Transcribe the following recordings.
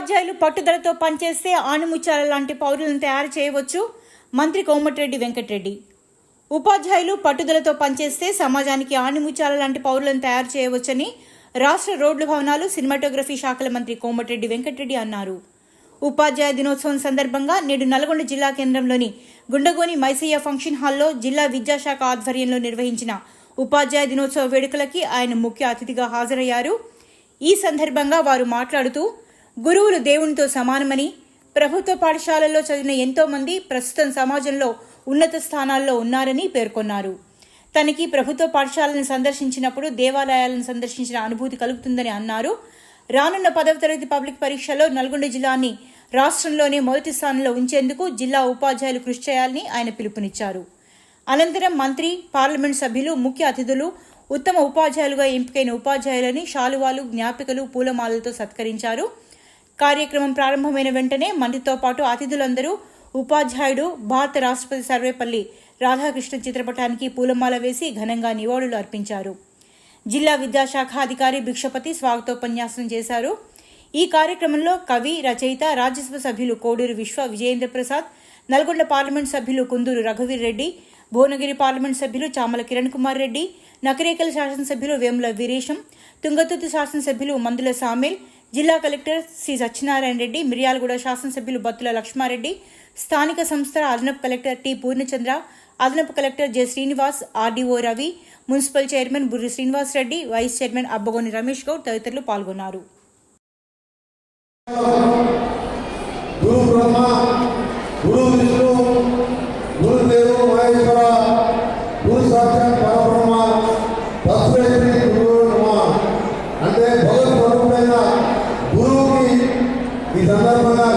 ఉపాధ్యాయులు పట్టుదలతో పనిచేస్తే ఆణిముత్యాల లాంటి పౌరులను తయారు చేయవచ్చు. మంత్రి కోమటిరెడ్డి వెంకటరెడ్డి. ఉపాధ్యాయులు పట్టుదలతో పనిచేస్తే సమాజానికి ఆణిముత్యాల లాంటి పౌరులను తయారు చేయవచ్చని రాష్ట్ర రోడ్లు భవనాలు సినిమాటోగ్రఫీ శాఖల మంత్రి కోమటిరెడ్డి వెంకటరెడ్డి అన్నారు. ఉపాధ్యాయ దినోత్సవం సందర్భంగా నేడు నల్గొండ జిల్లా కేంద్రంలోని గుండగోని మైసయ్య ఫంక్షన్ హాల్లో జిల్లా విద్యాశాఖ ఆధ్వర్యంలో నిర్వహించిన ఉపాధ్యాయ దినోత్సవ వేడుకలకి ఆయన ముఖ్య అతిథిగా హాజరయ్యారు. ఈ సందర్భంగా వారు మాట్లాడుతూ గురువులు దేవునితో సమానమని ప్రభుత్వ పాఠశాలల్లో చదివిన ఎంతోమంది ప్రస్తుతం సమాజంలో ఉన్నత స్థానాల్లో ఉన్నారని పేర్కొన్నారు. తనకి ప్రభుత్వ పాఠశాలను సందర్శించినప్పుడు దేవాలయాలను సందర్శించిన అనుభూతి కలుగుతుందని అన్నారు. రానున్న పదవ తరగతి పబ్లిక్ పరీక్షలో నల్గొండ జిల్లాని రాష్ట్రంలోనే మొదటి స్థానంలో ఉంచేందుకు జిల్లా ఉపాధ్యాయులు కృషి చేయాలని ఆయన పిలుపునిచ్చారు. అనంతరం మంత్రి పార్లమెంట్ సభ్యులు ముఖ్య అతిథులు ఉత్తమ ఉపాధ్యాయులుగా ఎంపికైన ఉపాధ్యాయులని శాలువాలు జ్ఞాపికలు పూలమాలలతో సత్కరించారు. కార్యక్రమం ప్రారంభమైన వెంటనే మంత్రితో పాటు అతిథులందరూ ఉపాధ్యాయుడు భారత రాష్ట్రపతి సర్వేపల్లి రాధాకృష్ణ చిత్రపటానికి పూలమాల వేసి ఘనంగా నివాళులు అర్పించారు. జిల్లా విద్యాశాఖ అధికారి భిక్షపతి స్వాగతోపన్యాసం చేశారు. ఈ కార్యక్రమంలో కవి రచయిత రాజ్యసభ సభ్యులు కోడూరు విశ్వ విజయేంద్ర ప్రసాద్ నల్గొండ పార్లమెంట్ సభ్యులు కుందూరు రఘువీర్ రెడ్డి భువనగిరి పార్లమెంట్ సభ్యులు చామల కిరణ్ కుమార్ రెడ్డి నకరేకల్ శాసనసభ్యులు వేముల వీరేశం తుంగతుర్తి శాసనసభ్యులు మందుల సామేల్ జిల్లా కలెక్టర్ సి సత్యనారాయణ రెడ్డి మిర్యాలగూడ శాసనసభ్యులు బత్తుల లక్ష్మారెడ్డి స్థానిక సంస్థల అదనపు కలెక్టర్ టి పూర్ణచంద్ర అదనపు collector J Srinivas RDO Ravi municipal chairman Burri Srinivas Reddy vice chairman Abbagoni Ramesh Goud తదితరులు పాల్గొన్నారు.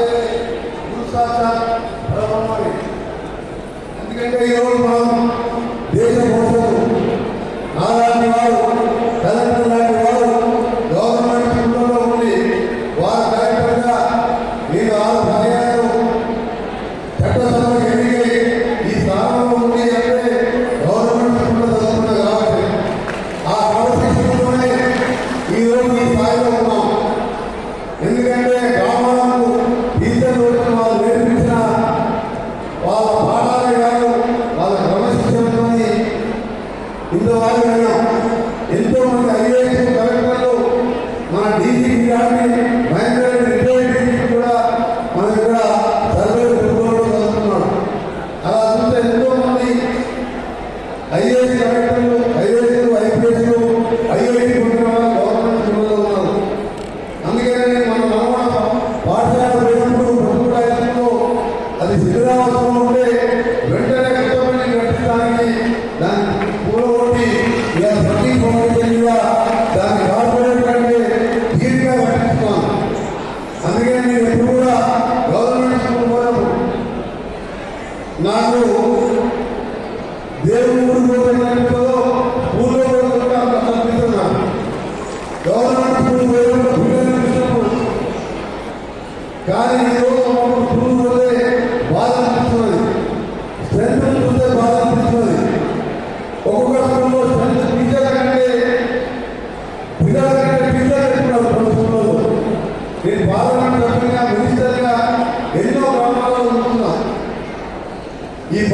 మార్చే గురు సాక్షాత్ ఎందుకంటే ఈరోజు మనం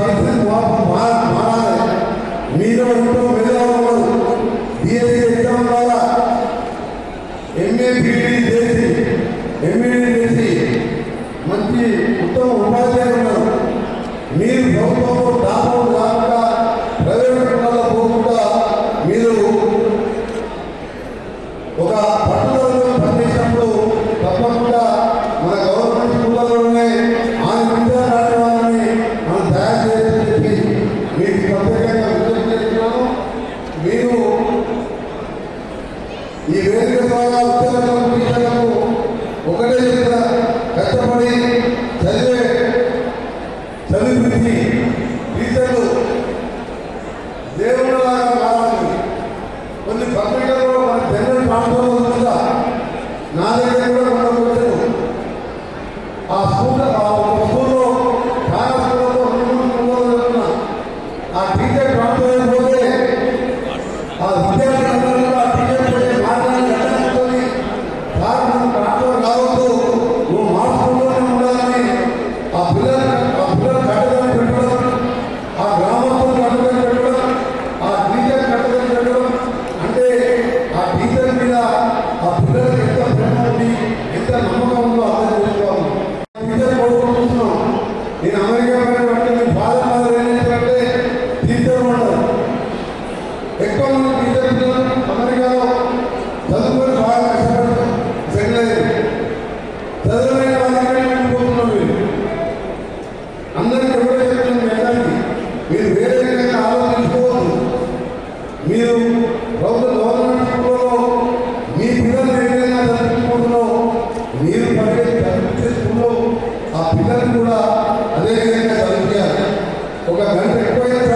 ఈ పరిస్థితి మాకు మారాలి. আর তিনটে প্রান্ত గంట ఎక్కువైనా